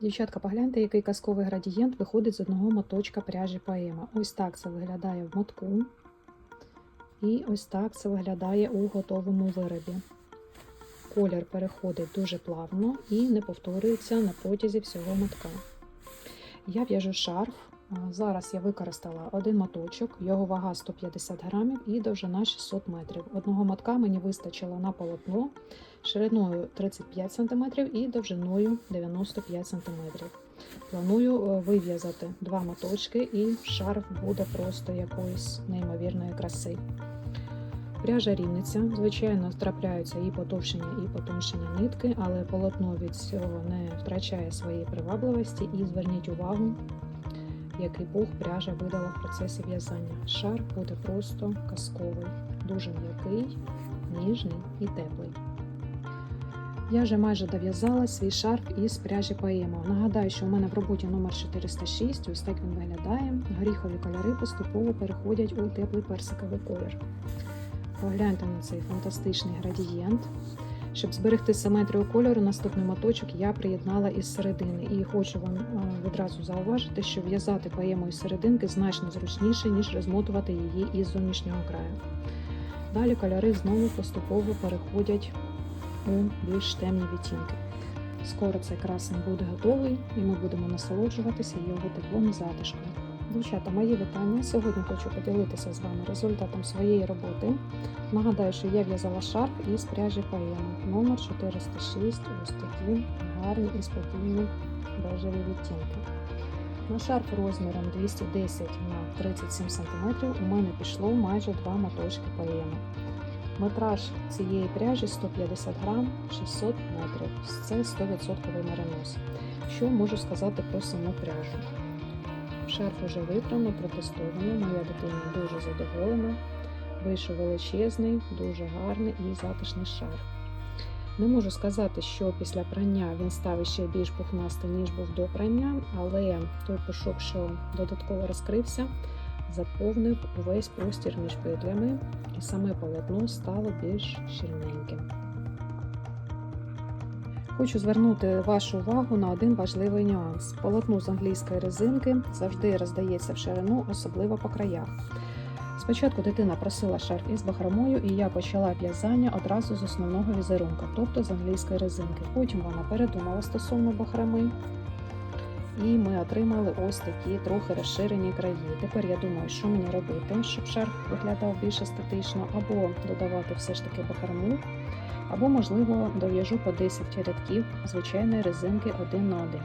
Дівчатка, погляньте, який казковий градієнт виходить з одного моточка пряжі поема. Ось так це виглядає в мотку. І ось так це виглядає у готовому виробі. Колір переходить дуже плавно і не повторюється на протязі всього мотка. Я в'яжу шарф. Зараз я використала один моточок, його вага 150 грамів і довжина 600 метрів. Одного мотка мені вистачило на полотно шириною 35 см і довжиною 95 см. Планую е, вив'язати два моточки, і шарф буде просто якоїсь неймовірної краси. Пряжа рівниця, звичайно, трапляються і потовщення, і потоншення нитки, але полотно від цього не втрачає своєї привабливості. І зверніть увагу, який пух пряжа видала в процесі в'язання. Шар буде просто казковий, дуже м'який, ніжний і теплий. Я вже майже дов'язала свій шарф із пряжі поема. Нагадаю, що у мене в роботі номер 406, ось так він виглядає. Горіхові кольори поступово переходять у теплий персиковий колір. Погляньте на цей фантастичний градієнт. Щоб зберегти симетрію кольору, наступний моточок я приєднала із середини. І хочу вам е, відразу зауважити, що в'язати поему із серединки значно зручніше, ніж розмотувати її із зовнішнього краю. Далі кольори знову поступово переходять у більш темні відтінки. Скоро цей красень буде готовий, і ми будемо насолоджуватися його теплом і затишком. Дівчата, мої вітання. Сьогодні хочу поділитися з вами результатом своєї роботи. Нагадаю, що я в'язала шарф із пряжі поема номер 406 ось такі гарні і спокійні бежеві відтінки. На шарф розміром 210 на 37 см у мене пішло майже два моточки поеми. Метраж цієї пряжі 150 грам 600 метрів. Це 100% меринос. Що можу сказати про саму пряжу? Шарф уже випрано, протестовано. Моя дитина дуже задоволена. Вийшов величезний, дуже гарний і затишний шарф. Не можу сказати, що після прання він став ще більш пухнастий, ніж був до прання, але той пушок, що додатково розкрився, заповнив увесь простір між петлями, і саме полотно стало більш щільненьким. Хочу звернути вашу увагу на один важливий нюанс. Полотно з англійської резинки завжди роздається в ширину, особливо по краях. Спочатку дитина просила шарф із бахромою, і я почала в'язання одразу з основного візерунка, тобто з англійської резинки. Потім вона передумала стосовно бахроми, і ми отримали ось такі трохи розширені краї. Тепер я думаю, що мені робити, щоб шарф виглядав більш естетично, або додавати все ж таки бахрому, або, можливо, дов'яжу по 10 рядків звичайної резинки один на один.